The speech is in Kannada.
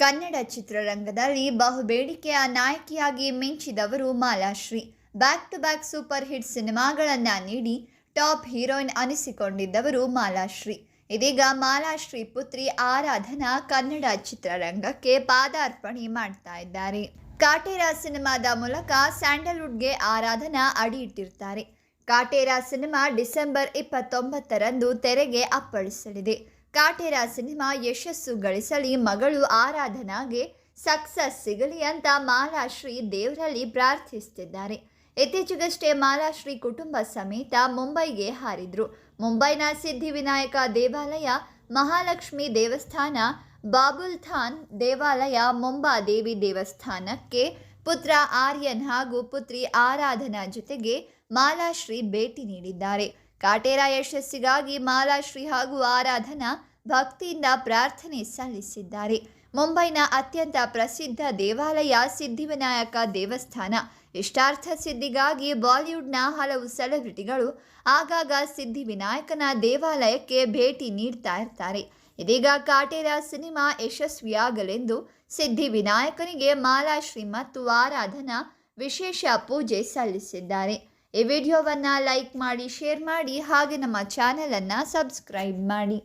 ಕನ್ನಡ ಚಿತ್ರರಂಗದಲ್ಲಿ ಬಹುಬೇಡಿಕೆಯ ನಾಯಕಿಯಾಗಿ ಮಿಂಚಿದವರು Malashree. Back to back super hit ಸಿನಿಮಾಗಳನ್ನು ನೀಡಿ ಟಾಪ್ ಹೀರೋಯಿನ್ ಅನಿಸಿಕೊಂಡಿದ್ದವರು ಮಾಲಾಶ್ರೀ. ಇದೀಗ ಮಾಲಾಶ್ರೀ ಪುತ್ರಿ ಆರಾಧನಾ ಕನ್ನಡ ಚಿತ್ರರಂಗಕ್ಕೆ ಪಾದಾರ್ಪಣೆ ಮಾಡ್ತಾ ಇದ್ದಾರೆ. ಕಾಟೇರ ಸಿನಿಮಾದ ಮೂಲಕ ಸ್ಯಾಂಡಲ್ವುಡ್ಗೆ ಆರಾಧನಾ ಅಡಿ ಇಟ್ಟಿರ್ತಾರೆ. ಕಾಟೇರ ಸಿನಿಮಾ ಡಿಸೆಂಬರ್ ಇಪ್ಪತ್ತೊಂಬತ್ತರಂದು ತೆರೆಗೆ ಅಪ್ಪಳಿಸಲಿದೆ. ಕಾಟೇರ ಸಿನಿಮಾ ಯಶಸ್ಸು ಗಳಿಸಲಿ, ಮಗಳು ಆರಾಧನಾಗೆ ಸಕ್ಸಸ್ ಸಿಗಲಿ ಅಂತ ಮಾಲಾಶ್ರೀ ದೇವರಲ್ಲಿ ಪ್ರಾರ್ಥಿಸುತ್ತಿದ್ದಾರೆ. ಇತ್ತೀಚೆಗಷ್ಟೇ ಮಾಲಾಶ್ರೀ ಕುಟುಂಬ ಸಮೇತ ಮುಂಬೈಗೆ ಹಾರಿದ್ರು. ಮುಂಬೈನ ಸಿದ್ಧಿವಿನಾಯಕ ದೇವಾಲಯ, ಮಹಾಲಕ್ಷ್ಮಿ ದೇವಸ್ಥಾನ, ಬಾಬುಲ್ ಥಾನ್ ದೇವಾಲಯ ಮುಂಬಾದೇವಿ ದೇವಸ್ಥಾನಕ್ಕೆ ಪುತ್ರ ಆರ್ಯನ್ ಹಾಗೂ ಪುತ್ರಿ ಆರಾಧನಾ ಜೊತೆಗೆ ಮಾಲಾಶ್ರೀ ಭೇಟಿ ನೀಡಿದ್ದಾರೆ. ಕಾಟೇರ ಯಶಸ್ಸಿಗಾಗಿ ಮಾಲಾಶ್ರೀ ಹಾಗೂ ಆರಾಧನಾ ಭಕ್ತಿಯಿಂದ ಪ್ರಾರ್ಥನೆ ಸಲ್ಲಿಸಿದ್ದಾರೆ. ಮುಂಬೈನ ಅತ್ಯಂತ ಪ್ರಸಿದ್ಧ ದೇವಾಲಯ ಸಿದ್ಧಿವಿನಾಯಕ ದೇವಸ್ಥಾನ. ಇಷ್ಟಾರ್ಥ ಸಿದ್ಧಿಗಾಗಿ ಬಾಲಿವುಡ್ನ ಹಲವು ಸೆಲೆಬ್ರಿಟಿಗಳು ಆಗಾಗ ಸಿದ್ಧಿವಿನಾಯಕನ ದೇವಾಲಯಕ್ಕೆ ಭೇಟಿ ನೀಡ್ತಾ ಇರ್ತಾರೆ. ಇದೀಗ ಕಾಟೇರ ಸಿನಿಮಾ ಯಶಸ್ವಿಯಾಗಲೆಂದು ಸಿದ್ಧಿವಿನಾಯಕನಿಗೆ ಮಾಲಾಶ್ರೀ ಮತ್ತು ಆರಾಧನಾ ವಿಶೇಷ ಪೂಜೆ ಸಲ್ಲಿಸಿದ್ದಾರೆ. ಈ ವಿಡಿಯೋವನ್ನು ಲೈಕ್ ಮಾಡಿ ಶೇರ್ ಮಾಡಿ ಹಾಗೆ ನಮ್ಮ ಚಾನಲನ್ನು ಸಬ್ಸ್ಕ್ರೈಬ್ ಮಾಡಿ.